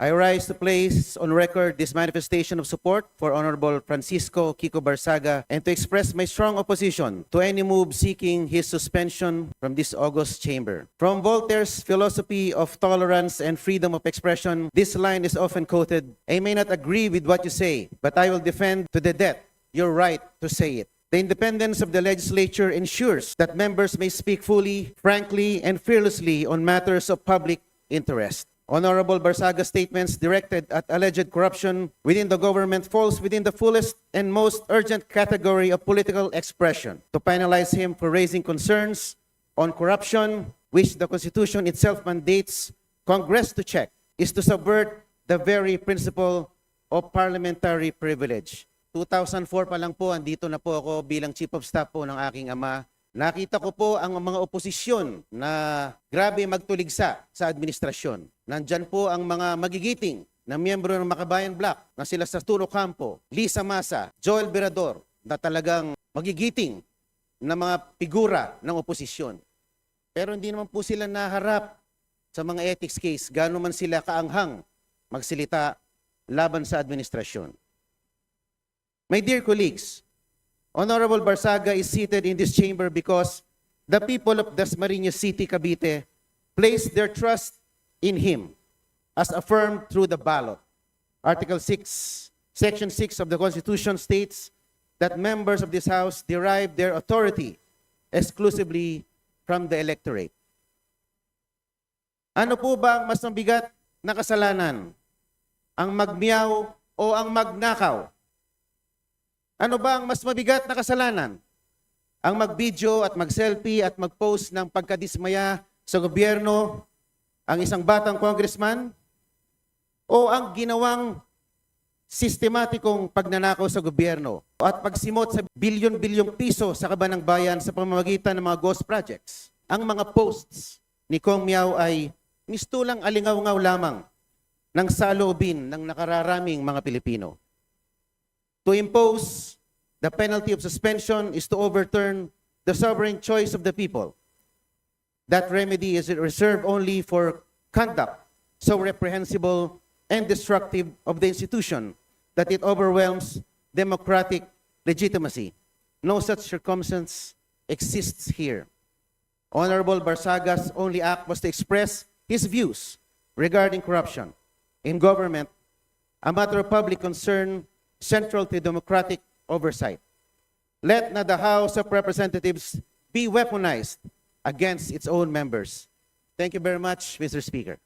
I rise to place on record this manifestation of support for Honorable Francisco Kiko Barsaga and to express my strong opposition to any move seeking his suspension from this August chamber. From Voltaire's philosophy of tolerance and freedom of expression, this line is often quoted I may not agree with what you say, but I will defend to the death your right to say it. The independence of the legislature ensures that members may speak fully, frankly, and fearlessly on matters of public interest. Honorable Barsaga's statements directed at alleged corruption within the government falls within the fullest and most urgent category of political expression. To penalize him for raising concerns on corruption, which the Constitution itself mandates Congress to check, is to subvert the very principle of parliamentary privilege. 2004 pa lang po, andito na po ako bilang chief of staff po ng aking ama. Nakita ko po ang mga oposisyon na grabe magtuligsa sa administrasyon. Nandyan po ang mga magigiting na miyembro ng Makabayan Black na sila sa Turo Campo, Lisa Masa, Joel Berador na talagang magigiting na mga figura ng oposisyon. Pero hindi naman po sila naharap sa mga ethics case, gano'n man sila kaanghang magsilita laban sa administrasyon. My dear colleagues, Honorable Barsaga is seated in this chamber because the people of Dasmariñas City, Cavite, placed their trust in him as affirmed through the ballot. Article 6, Section 6 of the Constitution states that members of this House derive their authority exclusively from the electorate. Ano po ba ang mas mabigat na kasalanan? Ang magmiyaw o ang magnakaw? Ano ba ang mas mabigat na kasalanan? Ang mag-video at mag-selfie at mag-post ng pagkadismaya sa gobyerno, ang isang batang congressman? O ang ginawang sistematikong pagnanakaw sa gobyerno at pagsimot sa bilyon-bilyong piso sa kabanang bayan sa pamamagitan ng mga ghost projects? Ang mga posts ni Kong Miao ay mistulang alingaw-ngaw lamang ng saloobin ng nakararaming mga Pilipino. To impose the penalty of suspension is to overturn the sovereign choice of the people. That remedy is reserved only for conduct so reprehensible and destructive of the institution that it overwhelms democratic legitimacy. No such circumstance exists here. Honorable Barsaga's only act was to express his views regarding corruption in government, a matter of public concern central to democratic oversight. Let not the House of Representatives be weaponized against its own members. Thank you very much, Mr. Speaker.